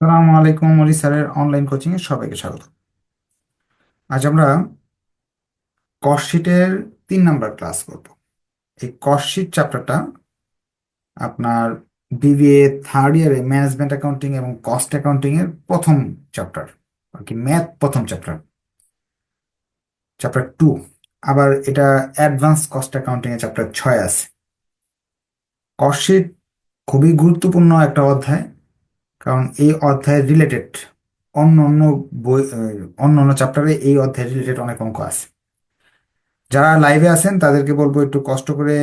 সালামু আলাইকুম অলি স্যারের অনলাইন কোচিং এ সবাইকে স্বাগত। আজ আমরা কস্টশিটের তিন নাম্বার ক্লাস করব। এই কস্টশিট চ্যাপ্টারটা আপনার বিবিএ থার্ড ইয়ারে ম্যানেজমেন্ট অ্যাকাউন্টিং এবং কস্ট অ্যাকাউন্টিং এর প্রথম চ্যাপ্টার আর কি ম্যাথ প্রথম চ্যাপ্টার চ্যাপ্টার টু আবার এটা অ্যাডভান্স কস্ট অ্যাকাউন্টিং এর চ্যাপ্টার ছয় আছে। কস্টশিট খুবই গুরুত্বপূর্ণ একটা অধ্যায়। কারণ এই অধ্যায় রিলেটেড অন্য অন্য বই অন্য অন্য চ্যাপ্টারে এই অধ্যায় রিলেটেড অনেক অঙ্ক আছে। যারা লাইভে আছেন, তাদেরকে বলব একটু কষ্ট করে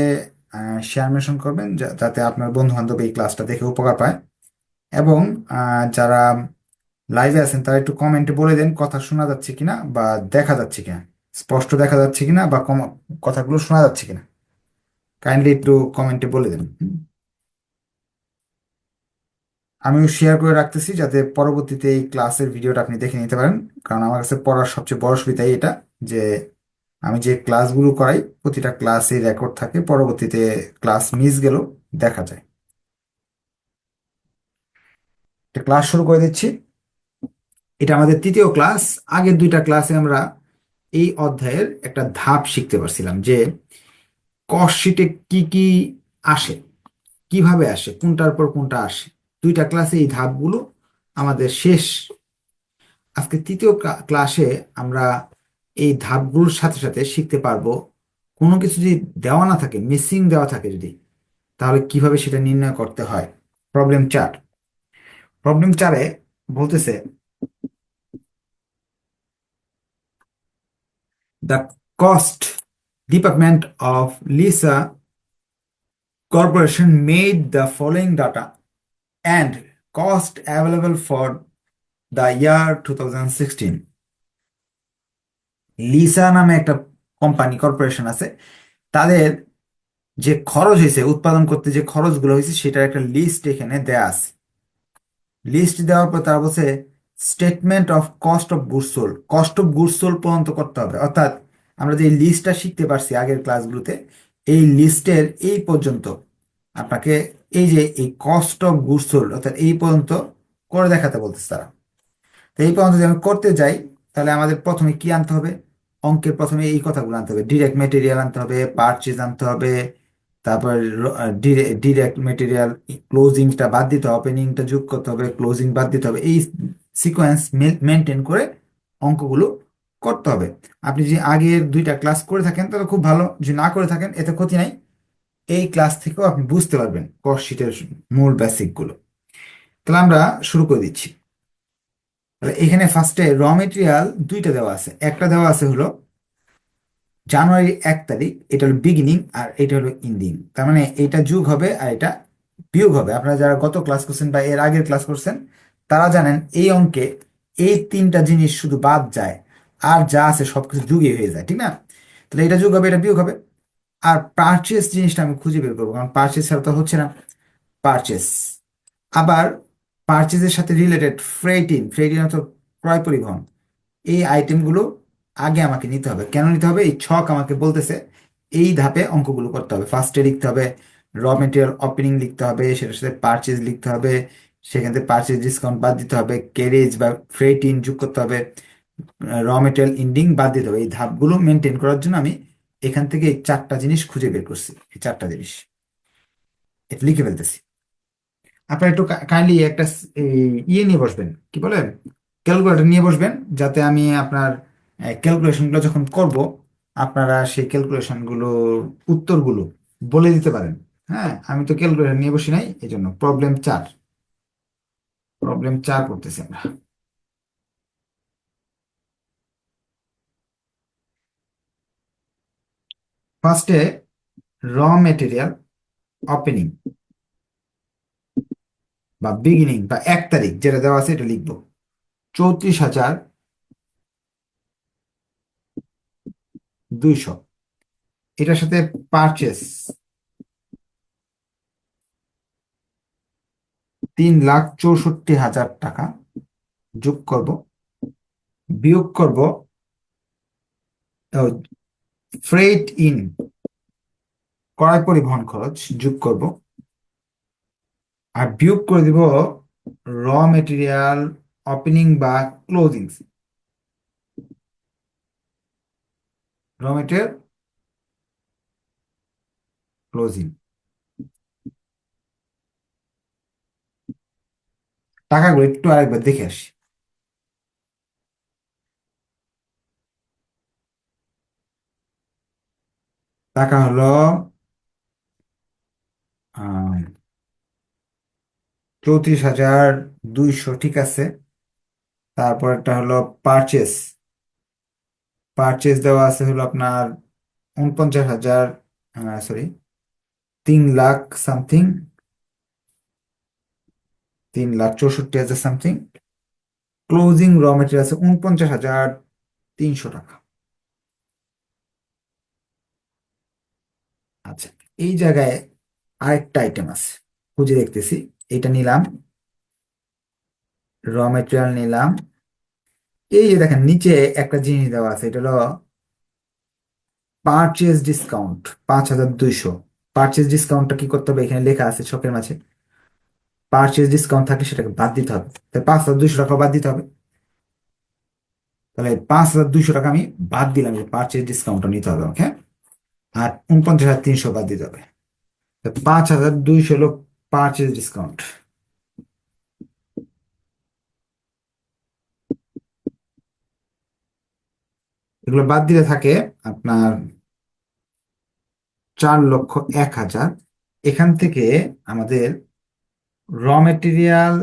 শেয়ার মেশন করবেন যাতে আপনার বন্ধু বান্ধব এই ক্লাসটা দেখে উপকার পায়। এবং যারা লাইভে আছেন, তারা একটু কমেন্টে বলে দেন, কথা শোনা যাচ্ছে কিনা বা দেখা যাচ্ছে কিনা, স্পষ্ট দেখা যাচ্ছে কিনা বা কথাগুলো শোনা যাচ্ছে কিনা। কাইন্ডলি একটু কমেন্টে বলে দেন? আমিও শেয়ার করে রাখতেছি যাতে পরবর্তীতে এই ক্লাসের ভিডিওটা আপনি দেখে নিতে পারেন। কারণ আমার কাছে পড়ার সবচেয়ে বড় সুবিধাই এটা যে, আমি যে ক্লাসগুলো করাই, প্রতিটা ক্লাসে রেকর্ড থাকে, পরবর্তীতে ক্লাস মিস গেলেও দেখা যায়। ক্লাস শুরু করে দিচ্ছি। এটা আমাদের তৃতীয় ক্লাস আগের দুইটা ক্লাসে আমরা এই অধ্যায়ের একটা ধাপ শিখতে পারছিলাম যে কস্ট শিটে কি কি আসে, কীভাবে আসে, কোনটার পর কোনটা আসে। দুইটা ক্লাসে এই ধাপগুলো আমাদের শেষ। আজকে তৃতীয় ক্লাসে আমরা এই ধাপগুলোর সাথে সাথে শিখতে পারব, কোনো কিছু যদি দেওয়া না থাকে মিসিং দেওয়া থাকে যদি, তাহলে কীভাবে সেটা নির্ণয় করতে হয়? প্রবলেম চার। প্রবলেম চারে বলতেছে the cost department of Lisa corporation made the following data available for the year two thousand sixteen Lisa নামে একটা কোম্পানি কর্পোরেশন আছে। তাদের যে খরচ হয়েছে, উৎপাদন করতে যে খরচগুলো হয়েছে, সেটার একটা লিস্ট এখানে দেয়া আছে। লিস্ট দেওয়ার পর তারা বলছে statement of cost of goods cost of goods পর্যন্ত করতে হবে। অর্থাৎ আমরা যে লিস্টটা শিখতে পারছি আগের ক্লাসগুলোতে এই লিস্টের এই পর্যন্ত। আপনাকে এই যে এই কস্ট অফ গুডস অর্থাৎ এই পর্যন্ত করে দেখাতে বলতেছে তারা। তো এই পর্যন্ত যদি আমি করতে যাই, তাহলে আমাদের প্রথমে কি আনতে হবে? অঙ্কের প্রথমে এই কথাগুলো আনতে হবে। ডিরেক্ট মেটেরিয়াল আনতে হবে পারচেজ আনতে হবে, তারপর ডিরেক্ট মেটেরিয়াল ক্লোজিংটা বাদ দিতে হবে ওপেনিংটা যোগ করতে হবে ক্লোজিং বাদ দিতে হবে। এই সিকোয়েন্স মেনটেন করে অঙ্কগুলো করতে হবে। আপনি যদি আগের দুইটা ক্লাস করে থাকেন, তাহলে খুব ভালো। যদি না করে থাকেন, এতে ক্ষতি নাই। এই ক্লাস থেকেও আপনি বুঝতে পারবেন কস্ট শিটের মূল বেসিকগুলো। তাহলে আমরা শুরু করে দিচ্ছি। এখানে ফার্স্টে র মেটেরিয়াল দুইটা দেওয়া আছে। একটা দেওয়া আছে হলো জানুয়ারি এক তারিখ, এটা হলো বিগিনিং আর এটা হলো ইন্ডিং তার মানে এটা যুগ হবে আর এটা বিয়োগ হবে। আপনারা যারা গত ক্লাস করছেন বা এর আগের ক্লাস করছেন, তারা জানেন এই অঙ্কে এই তিনটা জিনিস শুধু বাদ যায়, আর যা আছে সবকিছু যুগে হয়ে যায়, ঠিক না? তাহলে এটা যুগ হবে, এটা বিয়োগ হবে। আর পারচেস জিনিসটা আমি খুঁজে বের করব, কারণ পারচেস ছাড়া তো হচ্ছে না। পারচেস আবার পারচেজের সাথে রিলেটেড ফ্রেটিন ফ্রেটিন অর্থ ক্রয় পরিবহন। এই আইটেমগুলো আগে আমাকে নিতে হবে। কেন নিতে হবে? এই ছক আমাকে বলতেছে, এই ধাপে অঙ্কগুলো করতে হবে। ফার্স্টে লিখতে হবে র মেটেরিয়াল ওপেনিং লিখতে হবে, সেটার সাথে পারচেজ লিখতে হবে, সেখান থেকে পারচেজ ডিসকাউন্ট বাদ দিতে হবে ক্যারেজ বা ফ্রেট ইন যোগ করতে হবে র মেটেরিয়াল ইন্ডিং বাদ দিতে হবে। এই ধাপগুলো মেনটেন করার জন্য আমি এখান থেকে এই চারটা জিনিস খুঁজে বের করছি, এই চারটা জিনিস। এটা লিখে ফেলতেছি। আপনারা একটু কাইন্ডলি একটা ইয়ে নিয়ে বসবেন, কি বলে? ক্যালকুলেটর নিয়ে বসবেন, যাতে আমি আপনার ক্যালকুলেশনগুলো যখন করব, আপনারা সেই ক্যালকুলেশনগুলোর উত্তরগুলো বলে দিতে পারেন। হ্যাঁ আমি তো ক্যালকুলেটর নিয়ে বসি নাই এই জন্য প্রবলেম চার। প্রবলেম চার করতেছি আমরা। ফার্স্টে র মেটেরিয়াল ওপেনিং বা বিগিনিং বা এক তারিখ, যেটা দেওয়া আছে, এটা লিখব। চৌত্রিশ হাজার দুইশো। এটার সাথে পারচেস তিন লাখ চৌষট্টি হাজার টাকা যোগ করব। বিয়োগ করব ফ্রেট ইন ক্রয় পরিবহন খরচ, যোগ করব। আর বিয়োগ করে দিব র মেটেরিয়াল ওপেনিং বা ক্লোজিং র মেটেরিয়াল ক্লোজিং টাকাগুলো একটু আরেকবার দেখে আসি। টাকা হলো চৌত্রিশ হাজার দুইশো, ঠিক আছে? তারপর একটা হলো পারচেস পারচেস দেওয়া আছে হলো আপনার উনপঞ্চাশ হাজার সরি তিন লাখ সামথিং তিন লাখ চৌষট্টি হাজার সামথিং ক্লোজিং র মেটেরিয়াল আছে উনপঞ্চাশ হাজার তিনশো টাকা। আচ্ছা এই জায়গায় আরেকটা আইটেম আছে, খুঁজে দেখতেছি, এটা নিলাম র মেটেরিয়াল নিলাম, এই যে দেখেন নিচে একটা জিনিস দেওয়া আছে, এটা হলো পারচেজ ডিসকাউন্ট পাঁচ হাজার দুইশো পারচেজ ডিসকাউন্টটা কি করতে হবে, এখানে লেখা আছে ছকের মাঝে পারচেজ ডিসকাউন্ট থাকলে সেটাকে বাদ দিতে হবে তাই পাঁচ হাজার দুইশো টাকা বাদ দিতে হবে, তাহলে পাঁচ হাজার দুইশো টাকা আমি বাদ দিলাম পারচেজ ডিসকাউন্টটা নিতে হবে ওকে আর উনপঞ্চাশ হাজার তিনশো বাদ দিতে হবে। পাঁচ হাজার দুইশো হলো পারচেজ ডিসকাউন্ট এগুলো বাদ দিলে থাকে আপনার চার লক্ষ এক হাজার। এখান থেকে আমাদের র মেটেরিয়াল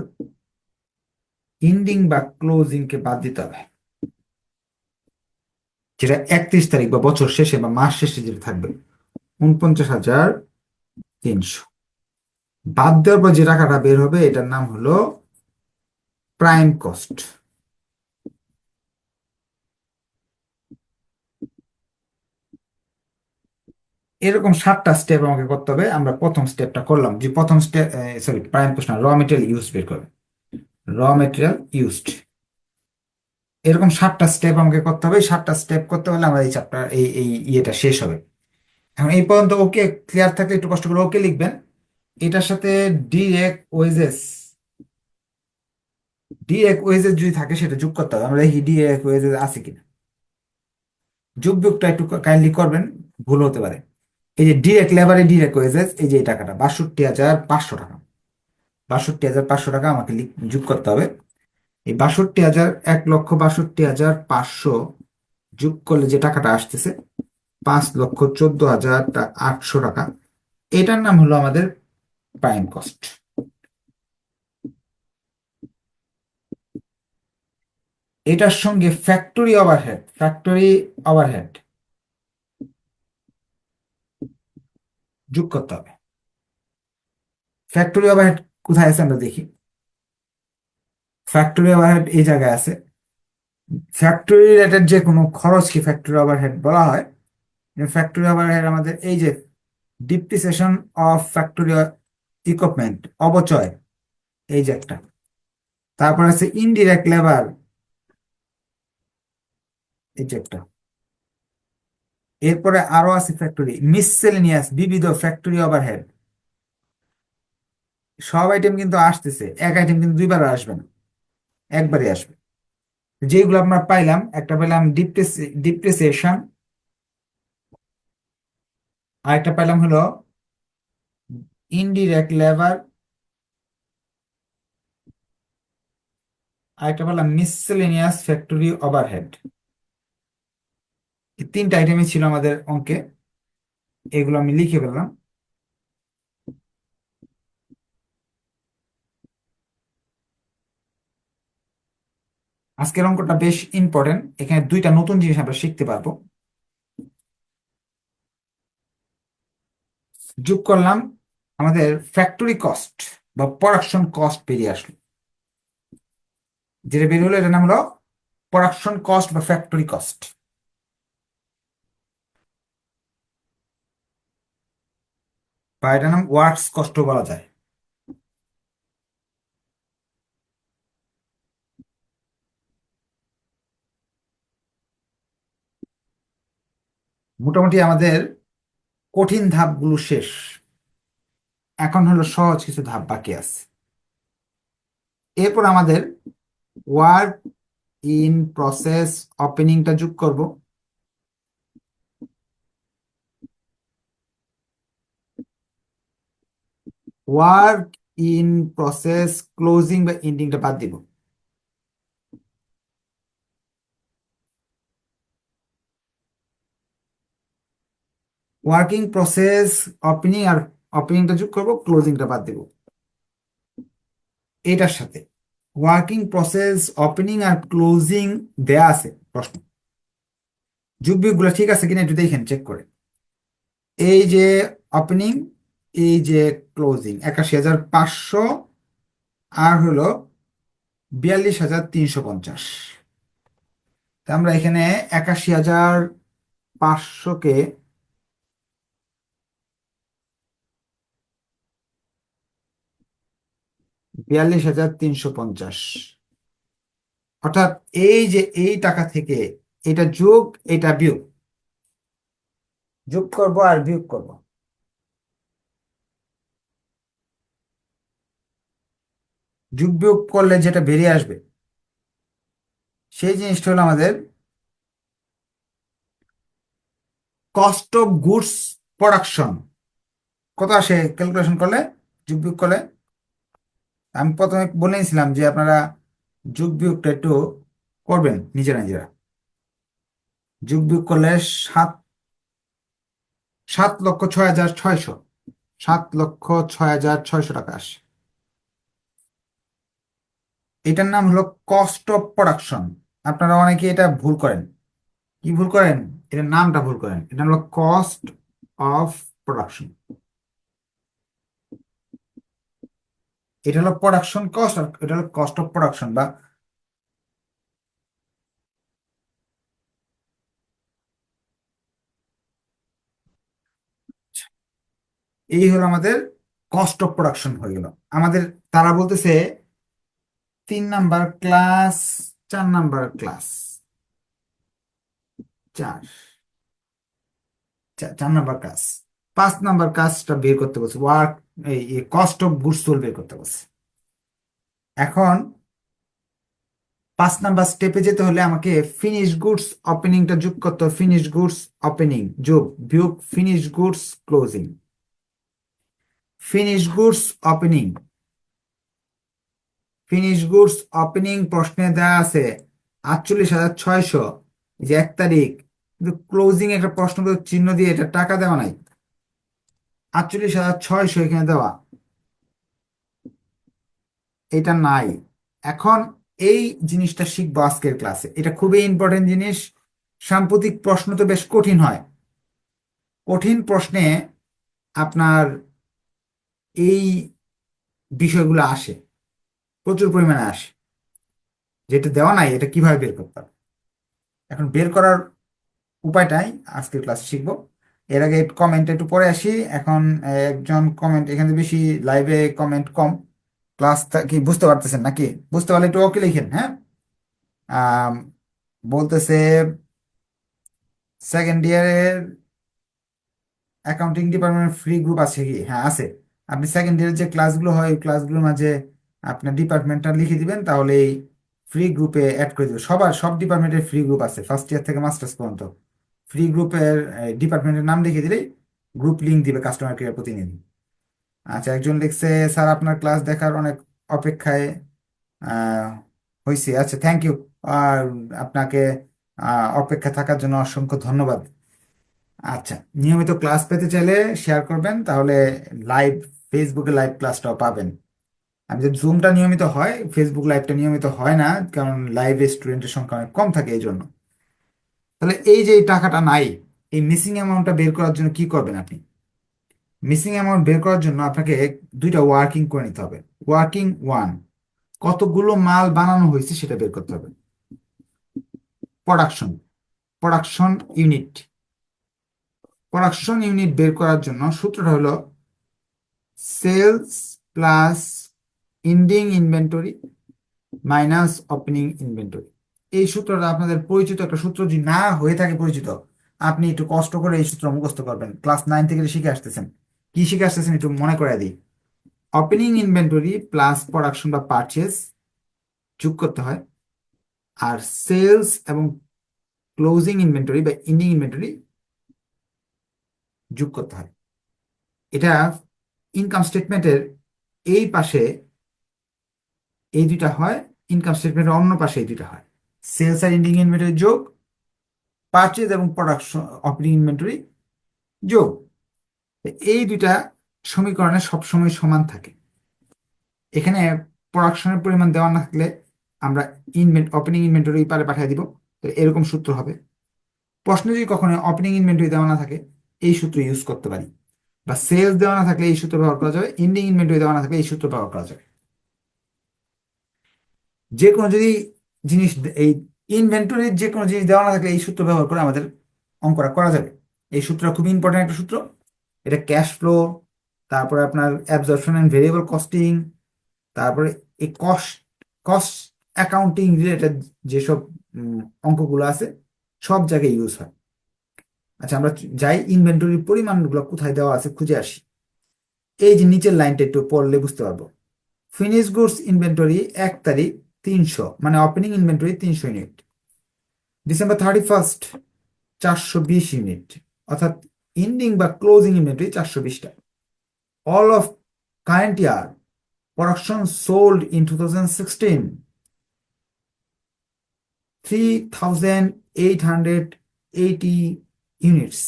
ইন্ডিং বা ক্লোজিং কে বাদ দিতে হবে। যেটা একত্রিশ তারিখ বা বছর শেষে বা মাস শেষে যেটা থাকবে, উনপঞ্চাশ হাজার তিনশো। বাদ দেওয়ার পর যে টাকাটা বের হবে, এটার নাম হলো প্রাইম কস্ট। এরকম সাতটা স্টেপ আমাকে করতে হবে। আমরা প্রথম স্টেপটা করলাম যে প্রথম স্টেপ সরি প্রাইম কস্ট না র মেটেরিয়াল ইউজ বের করবে। র মেটেরিয়াল ইউজড এরকম সাতটা স্টেপ আমাকে করতে হবে। সাতটা স্টেপ করতে হলে আমার এই চ্যাপ্টার এই এই ইয়েটা শেষ হবে। এখন এই পর্যন্ত ওকে ক্লিয়ার থাকলে একটু কষ্ট করে ওকে লিখবেন। এটার সাথে ডিরেক্ট ওয়েজেস ডিরেক্ট ওয়েজেস যদি থাকে সেটা যোগ করতে হবে। আমরা ডিরেক্ট ওয়েজেস আছে কিনা। যোগ বিয়োগটা একটু কাইন্ডলি করবেন, ভুল হতে পারে। এই যে ডিরেক্ট লেবারে ডিরেক্ট ওয়েজেস এই যে এই টাকাটা, বাষট্টি হাজার পাঁচশো টাকা। বাষট্টি হাজার পাঁচশো টাকা আমাকে যোগ করতে হবে। এই বাষট্টি হাজার, এক লক্ষ বাষট্টি হাজার পাঁচশো যোগ করলে যে টাকাটা আসতেছে, পাঁচ লক্ষ চোদ্দ হাজার আটশো টাকা। এটার নাম হলো আমাদের প্রাইম কস্ট এটার সঙ্গে ফ্যাক্টরি ওভারহেড ফ্যাক্টরি ওভারহেড যোগ করতে হবে। ফ্যাক্টরি ওভারহেড কোথায় আছে আমরা দেখি। ফ্যাক্টরি ওভারহেড এই জায়গায় আছে। ফ্যাক্টরি রিলেটেড যে কোনো খরচকে ফ্যাক্টরি ওভারহেড বলা হয় ফ্যাক্টরি ওভারহেড আমাদের এই যে ডিপ্রিসিয়েশন অফ ফ্যাক্টরি ইকুইপমেন্ট অবচয় এই যে একটা। তারপর আছে ইনডিরেক্ট লেবার এই যে একটা। এরপরে আরও আছে ফ্যাক্টরি মিসসেলেনিয়াস বিবিধ ফ্যাক্টরি ওভারহেড সব আইটেম কিন্তু আসতেছে, এক আইটেম কিন্তু দুইবার আসবে না। একবারই আসবে। যেগুলো আমরা পাইলাম, একটা পেলাম ডিপ্রেসিয়েশন আরেকটা পাইলাম হলো ইনডিরেক্ট লেবার আরেকটা পেলাম মিসসেলেনিয়াস ফ্যাক্টরি ওভারহেড তিনটা আইটেমই ছিল আমাদের অঙ্কে। এগুলো আমি লিখে ফেললাম। আজকের অঙ্কটা বেশ ইম্পর্টেন্ট এখানে দুইটা নতুন জিনিস আমরা শিখতে পারব। যোগ করলাম আমাদের ফ্যাক্টরি কস্ট বা প্রোডাকশন কস্ট বেরিয়ে আসলো। যেটা বেরিয়ে হলো, এটার নাম হলো প্রোডাকশন কস্ট বা ফ্যাক্টরি কস্ট বা এটার নাম ওয়ার্কস কস্ট বলা যায়। মোটামুটি আমাদের কঠিন ধাপগুলো শেষ। এখন হলো সহজ কিছু ধাপ বাকি আছে। এরপর আমাদের ওয়ার্ক ইন প্রসেস ওপেনিংটা যোগ করব। ওয়ার্ক ইন প্রসেস ক্লোজিং বা এন্ডিংটা বাদ দিব। ওয়ার্কিং প্রসেস ওপেনিং আর ওপেনিংটা যোগ করব ক্লোজিংটা বাদ দিব। এটার সাথে ওয়ার্কিং প্রসেস ওপেনিং আর ক্লোজিং দেয়া আছে প্রশ্ন। যোগ ঠিক আছে কিনা একটু দেখেন চেক করে। এই যে ওপেনিং এই যে ক্লোজিং একাশি হাজার পাঁচশো আর হলো বিয়াল্লিশ হাজার তিনশো পঞ্চাশ। আমরা এখানে একাশি হাজার পাঁচশোকে বিয়াল্লিশ হাজার তিনশো পঞ্চাশ। অর্থাৎ এই যে এই টাকা থেকে এটা যোগ, এটা বিয়োগ। যোগ করব আর বিয়োগ করব। যোগ বিয়োগ করলে যেটা বেরিয়ে আসবে, সেই জিনিসটা হলো আমাদের কস্ট অফ গুডস প্রোডাকশন কত আসে? ক্যালকুলেশন করলে, যোগ বিয়োগ করলে আমি প্রথমে বলেছিলাম যে আপনারা যোগ বিয়োগটা একটু করবেন নিজেরা নিজেরা। যোগ বিয়োগ করলে সাত সাত লক্ষ ছয় হাজার ছয়শো, সাত লক্ষ ছয় হাজার ছয়শো টাকা আসে। এটার নাম হলো কস্ট অফ প্রোডাকশন আপনারা অনেকে এটা ভুল করেন। কি ভুল করেন? এটার নামটা ভুল করেন। এটা হলো কস্ট অফ প্রোডাকশন এটা হলো প্রোডাকশন কস্ট আর এটা হলো কস্ট অফ প্রোডাকশন বা এই হলো আমাদের কস্ট অফ প্রোডাকশন হয়ে গেল। আমাদের তারা বলতেছে তিন নাম্বার ক্লাস চার নাম্বার ক্লাস চার। চার নাম্বার ক্লাস পাঁচ নাম্বার কাজটা বের করতে বলছে ওয়ার্ক এই কস্ট অফ গুডস সোল বের করতে বলছে। এখন পাঁচ নাম্বার স্টেপে যেতে হলে আমাকে ফিনিশ গুডস ওপেনিংটা যোগ করতে হবে ফিনিশ গুডস ওপেনিং যোগ, বিয়োগ finish goods closing finish goods opening finish goods opening প্রশ্নে দেওয়া আছে আটচল্লিশ হাজার ছয়শো, যে এক তারিখ ক্লোজিং একটা প্রশ্ন চিহ্ন দিয়ে এটা টাকা দেওয়া নাই। আটচল্লিশ হাজার ছয়শো এখানে দেওয়া। এটা নাই। এখন এই জিনিসটা শিখব আজকের ক্লাসে। এটা খুবই ইম্পর্টেন্ট জিনিস। সাম্প্রতিক প্রশ্ন তো বেশ কঠিন হয়। কঠিন প্রশ্নে আপনার এই বিষয়গুলো আসে। প্রচুর পরিমাণে আসে। যেটা দেওয়া নাই, এটা কীভাবে বের করতে হবে? এখন বের করার উপায়টাই আজকের ক্লাসে শিখব। এর আগে কমেন্ট একটু পরে আসি। এখন একজন কমেন্ট এখানে বেশি লাইভে কমেন্ট কম। ক্লাস কি বুঝতে পারতেছেন নাকি? বুঝতে পারলে একটু ওকে লিখেন হ্যাঁ? বলতেছে সেকেন্ড ইয়ারের অ্যাকাউন্টিং ডিপার্টমেন্ট ফ্রি গ্রুপ আছে কি? হ্যাঁ আছে। আপনি সেকেন্ড ইয়ারের যে ক্লাসগুলো হয়, ওই ক্লাসগুলোর মাঝে আপনার ডিপার্টমেন্টটা লিখে দিবেন তাহলে এই ফ্রি গ্রুপে অ্যাড করে দেবে সবার, সব ডিপার্টমেন্টের ফ্রি গ্রুপ আছে ফার্স্ট ইয়ার থেকে মাস্টার্স পর্যন্ত। ফ্রি গ্রুপের ডিপার্টমেন্টের নাম লিখে দিলেই গ্রুপ লিঙ্ক দিবে কাস্টমার কেয়ার প্রতিনিধি। আচ্ছা একজন লিখছে, স্যার, আপনার ক্লাস দেখার অনেক অপেক্ষায় হয়েছে আচ্ছা থ্যাংক ইউ আর আপনাকে অপেক্ষা থাকার জন্য অসংখ্য ধন্যবাদ। আচ্ছা নিয়মিত ক্লাস পেতে চাইলে শেয়ার করবেন, তাহলে লাইভ ফেসবুকে লাইভ ক্লাসটাও পাবেন। আমি যে জুমটা নিয়মিত হয় ফেসবুক লাইভটা নিয়মিত হয় না, কারণ লাইভে স্টুডেন্টের সংখ্যা অনেক কম থাকে এই জন্য তাহলে এই যে এই টাকাটা নাই, এই মিসিং অ্যামাউন্টটা বের করার জন্য কি করবেন আপনি? মিসিং অ্যামাউন্ট বের করার জন্য আপনাকে দুইটা ওয়ার্কিং করে নিতে হবে। ওয়ার্কিং ওয়ান কতগুলো মাল বানানো হয়েছে সেটা বের করতে হবে। Production production unit production unit বের করার জন্য সূত্রটা হলো sales plus ending inventory minus opening inventory এই সূত্রটা আপনাদের পরিচিত একটা সূত্র যদি না হয়ে থাকে পরিচিত, আপনি একটু কষ্ট করে এই সূত্র মুখস্থ করবেন। ক্লাস নাইন থেকে শিখে আসতেছেন। কি শিখে আসতেছেন একটু মনে করে দিই। ওপেনিং ইনভেন্টরি প্লাস প্রোডাকশন বা পারচেস যোগ করতে হয়। আর সেলস এবং ক্লোজিং ইনভেন্টরি বা এন্ডিং ইনভেন্টরি যোগ করতে হয়। এটা ইনকাম স্টেটমেন্টের এই পাশে এই দুইটা হয় ইনকাম স্টেটমেন্টের অন্য পাশে এই দুইটা হয়। সেলস আর এন্ডিং ইনভেন্টরি যোগ পারচেজ এবং প্রোডাকশন অপারেটিং ইনভেন্টরি যোগ। এই দুইটা সমীকরণে সবসময় সমান থাকে। এখানে প্রোডাকশনের পরিমাণ দেওয়া না থাকলে আমরা ইনভেন্ট ওপেনিং ইনভেন্টরি পারে পাঠিয়ে দিব। তো এরকম সূত্র হবে। প্রশ্নে যদি কখনো ওপেনিং ইনভেন্টরি দেওয়া না থাকে, এই সূত্র ইউজ করতে পারি। বা সেলস দেওয়া না থাকলে এই সূত্র ব্যবহার করা যাবে এন্ডিং ইনভেন্টরি দেওয়া না থাকলে এই সূত্র ব্যবহার করা যাবে। যে কোনো যদি জিনিস এই ইনভেন্টরির যে কোনো জিনিস দেওয়া না থাকলে এই সূত্র ব্যবহার করে আমাদের অঙ্কটা করা যাবে। এই সূত্রটা খুব ইম্পর্টেন্ট একটা সূত্র। এটা ক্যাশ ফ্লো তারপরে আপনার অ্যাবজর্পশন অ্যান্ড ভেরিয়েবল কস্টিং তারপরে এই কস্ট কস্ট অ্যাকাউন্টিং রিলেটেড যেসব অঙ্কগুলো আছে, সব জায়গায় ইউজ হয়। আচ্ছা আমরা যাই ইনভেন্টরির পরিমাণগুলো কোথায় দেওয়া আছে খুঁজে আসি। এই যে নিচের লাইনটা একটু পড়লে বুঝতে পারব। ফিনিশ গুডস ইনভেন্টরি এক তারিখ তিনশো মানে ওপেনিং ইনভেন্টরি তিনশো ইউনিট ডিসেম্বর থার্টি ফার্স্ট চারশো বিশ ইউনিট অর্থাৎ ইন্ডিং বা ক্লোজিং ইনভেন্টরি চারশো বিশটা। All of current year production sold in two thousand sixteen three thousand eight hundred eighty units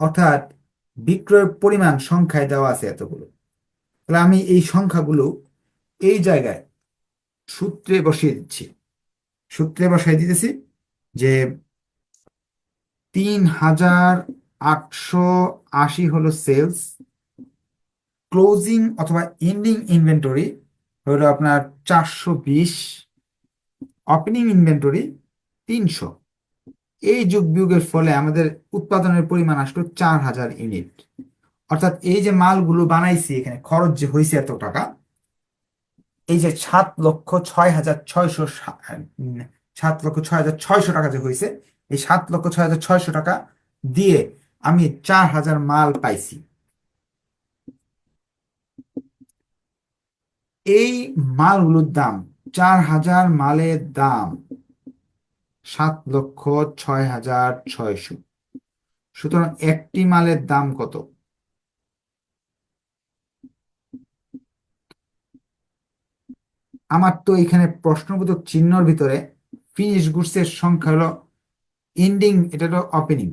অর্থাৎ বিক্রয়ের পরিমাণ সংখ্যায় দেওয়া আছে এতগুলো। তাহলে আমি এই সংখ্যাগুলো এই জায়গায় সূত্রে বসিয়ে দিচ্ছি। সূত্রে বসাই দিতেছি যে তিন হাজার আটশো আশি হলো সেলস, ক্লোজিং অথবা এন্ডিং ইনভেন্টরি হলো আপনার চারশো বিশ, ওপেনিং ইনভেন্টরি তিনশো। এই যোগ বিয়োগের ফলে আমাদের উৎপাদনের পরিমাণ আসলো চার হাজার ইউনিট। অর্থাৎ এই যে মালগুলো বানাইছি এখানে খরচ যে হয়েছে এত টাকা এই যে সাত লক্ষ ছয় হাজার ছয়শো সাত লক্ষ ছয় হাজার ছয়শো টাকা যে হয়েছে, এই সাত লক্ষ ছয় হাজার ছয়শো টাকা দিয়ে আমি চার হাজার মাল পাইছি। এই মালগুলোর দাম, চার হাজার মালের দাম সাত লক্ষ ছয় হাজার ছয়শো। সুতরাং একটি মালের দাম কত? আমার তো এখানে প্রশ্নবোধক চিহ্নর ভিতরে ফিনিশ গুডসের সংখ্যা হলো এন্ডিং এটা হলো ওপেনিং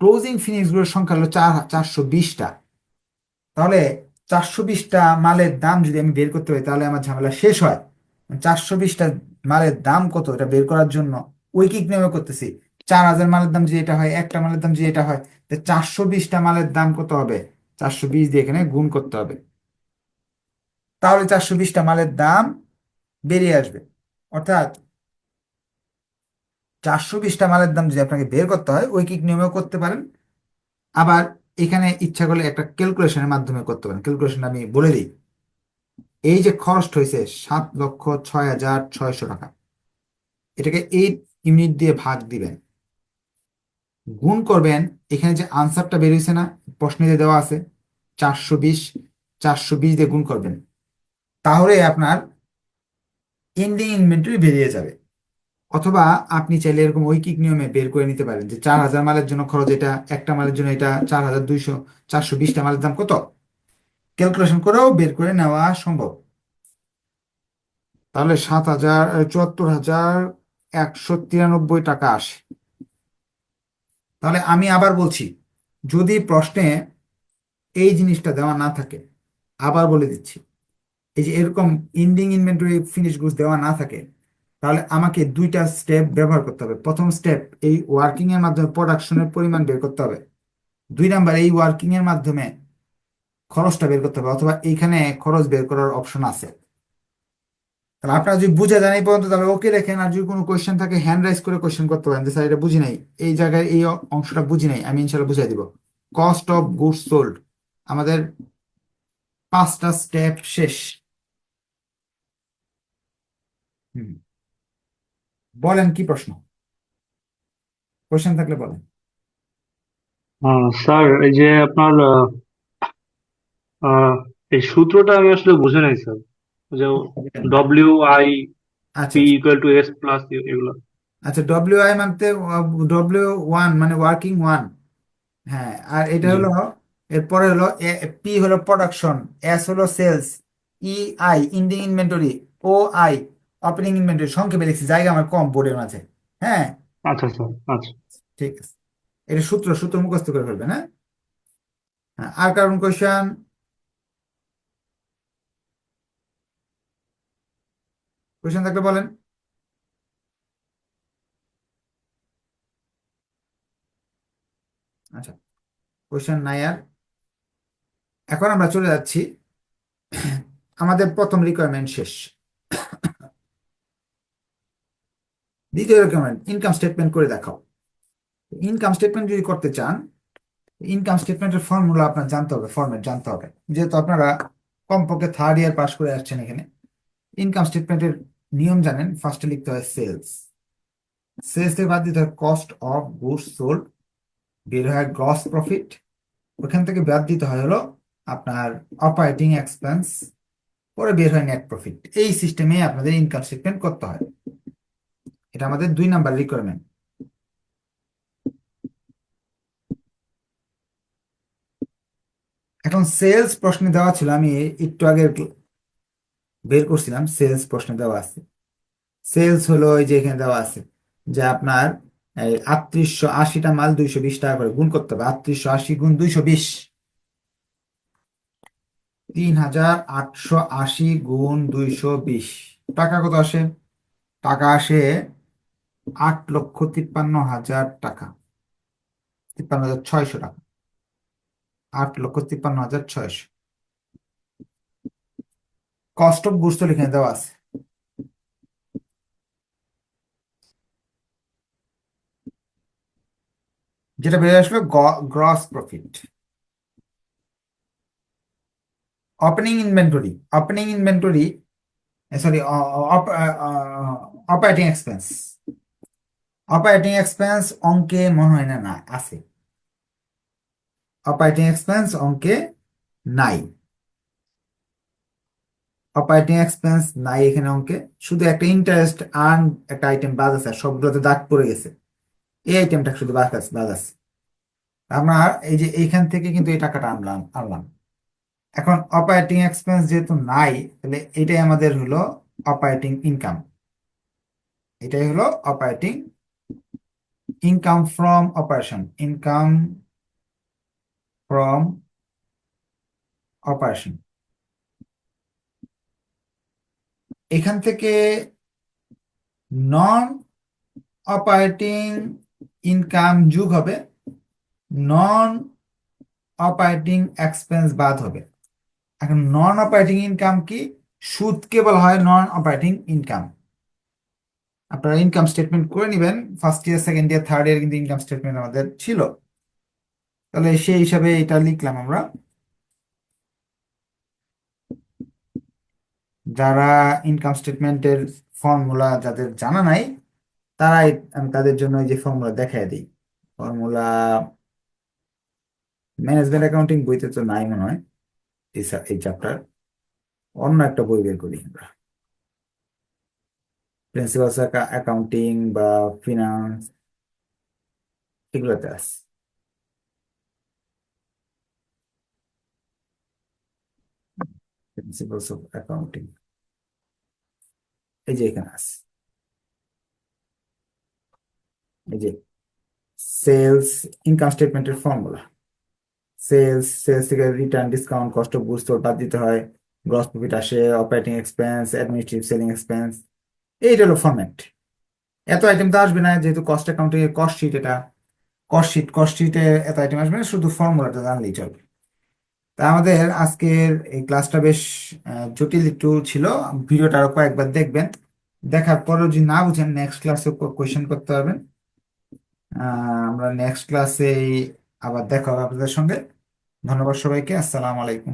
ক্লোজিং ফিনিশ গুডের সংখ্যা হলো চার, চারশো বিশটা। তাহলে চারশো বিশটা মালের দাম যদি আমি বের করতে পারি, তাহলে আমার ঝামেলা শেষ হয়। চারশো বিশটা মালের দাম কত, এটা বের করার জন্য ঐকিক নিয়মে করতেছি। চার হাজার মালের দাম যে এটা হয়, একটা মালের দাম যে এটা হয়, তো চারশো বিশটা মালের দাম কত হবে? চারশো বিশ দিয়ে এখানে গুণ করতে হবে। তাহলে চারশো বিশটা মালের দাম বেরিয়ে আসবে। অর্থাৎ চারশো বিশটা মালের দাম যদি আপনাকে বের করতে হয়, ওই ঐকিক নিয়মেও করতে পারেন। আবার এখানে ইচ্ছা করলে একটা ক্যালকুলেশনের মাধ্যমে করতে পারেন। ক্যালকুলেশন আমি বলে দিই। এই যে খরচ হয়েছে সাত লক্ষ ছয় হাজার ছয়শো টাকা। এটাকে এইট ইউনিট দিয়ে ভাগ দিবেন। গুণ করবেন, এখানে যে আনসারটা বেরিয়েছে না, প্রশ্নে যে দেওয়া আছে, চারশো বিশ চারশো বিশ দিয়ে গুণ করবেন। তাহলে আপনার এন্ডিং ইনভেন্টরি বেরিয়ে যাবে। অথবা আপনি চাইলে এরকম ঐকিক নিয়মে বের করে নিতে পারেন যে চার হাজার মালের জন্য খরচ এটা, একটা মালের জন্য এটা, চার হাজার দুইশো, চারশো বিশটা মালের দাম কত? ক্যালকুলেশন করেও বের করে নেওয়া সম্ভব। তাহলে সাত হাজার চুয়াত্তর হাজার একশো তিরানব্বই টাকা আসে। তাহলে আমি আবার বলছি, যদি প্রশ্নে এই জিনিসটা দেওয়া না থাকে, আবার বলে দিচ্ছি। এই যে এরকম এন্ডিং ইনভেন্টরি ফিনিশ গুডস দেওয়া না থাকে, তাহলে আমাকে দুইটা স্টেপ ব্যবহার করতে হবে। প্রথম স্টেপ এই ওয়ার্কিং এর মাধ্যমে প্রোডাকশনের পরিমাণ বের করতে হবে। দুই নাম্বার, এই ওয়ার্কিং এর মাধ্যমে খরচটা বের করতে হবে, অথবা এইখানে খরচ বের করার অপশন আছে। তাহলে আপনারা যদি বুঝে যান এই পর্যন্ত, তাহলে ওকে রেখেন আর যদি কোনো কোয়েশ্চেন থাকে হ্যান্ড রাইজ করে কোয়েশ্চেন করতে পারেন যে, স্যার, এটা বুঝি নাই। এই জায়গায় এই অংশটা বুঝি নাই, আমি ইনশাল্লাহ বুঝিয়ে দিব। কস্ট অফ গুডস সোল্ড আমাদের পাঁচটা স্টেপ শেষ। বলেন কি প্রশ্ন? কোয়েশ্চেন থাকলে বলেন। স্যার এই যে আপনার এই সূত্রটা আমি আসলে বুঝে নাই স্যার। যে ডব্লিউ আই আচ্ছা P equal to S plus এগুলো। আচ্ছা ডব্লিউ আই মানে ডব্লিউ ওয়ান মানে ওয়ার্কিং ওয়ান হ্যাঁ আর এটা হলো এরপরে হলো পি হলো প্রোডাকশন এস হলো sales E I ending inventory O I opening inventory সংক্ষেপে লিখছি জায়গা আমার কম বোর্ডের মাঝে। হ্যাঁ? আচ্ছা স্যার আচ্ছা। ঠিক আছে। এটা সূত্র সূত্র মুখস্থ করে ফেলবেন হ্যাঁ? হ্যাঁ, আর কারণ কোয়েশ্চেন কোয়েশ্চেন থাকলে বলেন। আচ্ছা কোয়েশ্চেন নাই আর এখন আমরা চলে যাচ্ছি আমাদের প্রথম রিকোয়ারমেন্ট শেষ। দ্বিতীয় রিকোয়ারমেন্ট ইনকাম স্টেটমেন্ট করে দেখাও। ইনকাম স্টেটমেন্ট যদি করতে চান ইনকাম স্টেটমেন্টের ফর্মুলা আপনার জানতে হবে ফর্মেট জানতে হবে। যেহেতু আপনারা কমপক্ষে থার্ড ইয়ার পাস করে আসছেন এখানে ইনকাম স্টেটমেন্টের নিয়ম জানেন ফার্স্টে লিখতে হয় সেলস সেলস থেকে বাদ দিতে হয় কস্ট অফ গুডস সোল্ড বের হয় গ্রস প্রফিট ওখান থেকে বাদ দিতে হয় হলো আপনার অপারেটিং এক্সপেন্স পরে বের হয় নেট প্রফিট এই সিস্টেমে আপনাদের ইনকাম স্টেটমেন্ট করতে হয়। এটা আমাদের দুই নাম্বার রিকোয়ারমেন্ট এখন সেলস প্রশ্নে দেওয়া ছিল, আমি একটু আগে বের করছিলাম সেলস প্রশ্নে দেওয়া আছে। সেলস হলো ওই যে এখানে দেওয়া আছে, যে আপনার আটত্রিশশো আশিটা মাল দুইশো বিশ টাকা করে গুণ করতে হবে, আটত্রিশশো আশি গুণ দুইশো বিশ। তিন হাজার আটশো আশি গুণ দুইশো বিশ। টাকা কত আসে? টাকা আসে আট লক্ষ তিপ্পান্ন হাজার টাকা। তিপ্পান্ন হাজার ছয়শো টাকা। আট লক্ষ তিপ্পান্ন হাজার ছয়শো। কস্ট অফ গুডস তো এখানে দেওয়া আছে। যেটা বেরিয়ে আসলো gross profit opening inventory opening inventory sorry operating expense. Operating expense অঙ্কে মনে হয় না না, আছে। অপারেটিং এক্সপেন্স অঙ্কে নাই। অপারেটিং এক্সপেন্স নাই এখানে অঙ্কে। শুধু একটা ইন্টারেস্ট আর্ন একটা আইটেম বাদ আছে, সবগুলোতে দাগ পড়ে গেছে। এই আইটেমটা শুধু বাদ আছে বাদ আছে। আপনার এই যে এইখান থেকে কিন্তু এই টাকাটা আনলাম আনলাম। এখন অপারেটিং এক্সপেন্স যেহেতু নাই, তাহলে এটাই আমাদের হলো অপারেটিং ইনকাম এটাই হলো operating income from operation income from operation এখান থেকে নন অপারেটিং ইনকাম যুগ হবে নন অপারেটিং এক্সপেন্স বাদ হবে। এখন নন অপারেটিং ইনকাম কি? সুদকে বলা হয় নন অপারেটিং ইনকাম আপনারা ইনকাম স্টেটমেন্ট করে নেবেন। First year second year third year কিন্তু ইনকাম স্টেটমেন্ট আমাদের ছিল। তাহলে সেই হিসাবে এটা লিখলাম আমরা। যারা ইনকাম স্টেটমেন্টের ফর্মুলা যাদের জানা নাই তারা আমি তাদের জন্য এই যে ফর্মুলা দেখাই দিই। ফর্মুলা ম্যানেজমেন্ট অ্যাকাউন্টিং বইতে তো নাই মনে হয়। এই চ্যাপ্টার অন্য একটা বই বের করি আমরা। প্রিন্সিপালস অ্যাকাউন্টিং বা ফিনান্স এগুলোতে আছে। প্রিন্সিপালস অফ অ্যাকাউন্টিং এই যে এখানে আছে। এই যে সেলস ইনকাম স্টেটমেন্টের ফর্মুলা সেলস সেলস থেকে return discount cost of goods বাদ দিতে হয় গ্রস প্রফিট আসে operating expense administrative selling expense এইটা হলো ফরম্যাট এত আইটেম তো আসবে না, যেহেতু কস্ট অ্যাকাউন্টিং এর কস্ট শিট এটা। কস্ট শিট কস্ট শিটে এত আইটেম আসবে না, শুধু ফর্মুলাটা জানলেই চলবে। তা আমাদের আজকের এই ক্লাসটা বেশ জটিল একটু ছিল। ভিডিওটা আরও কয়েকবার দেখবেন। দেখার পরেও যদি না বুঝেন নেক্সট ক্লাসে কোয়েশ্চেন করতে পারবেন। আমরা নেক্সট ক্লাসে আবার দেখা হবে আপনাদের সঙ্গে। ধন্যবাদ সবাইকে, আসসালামু আলাইকুম।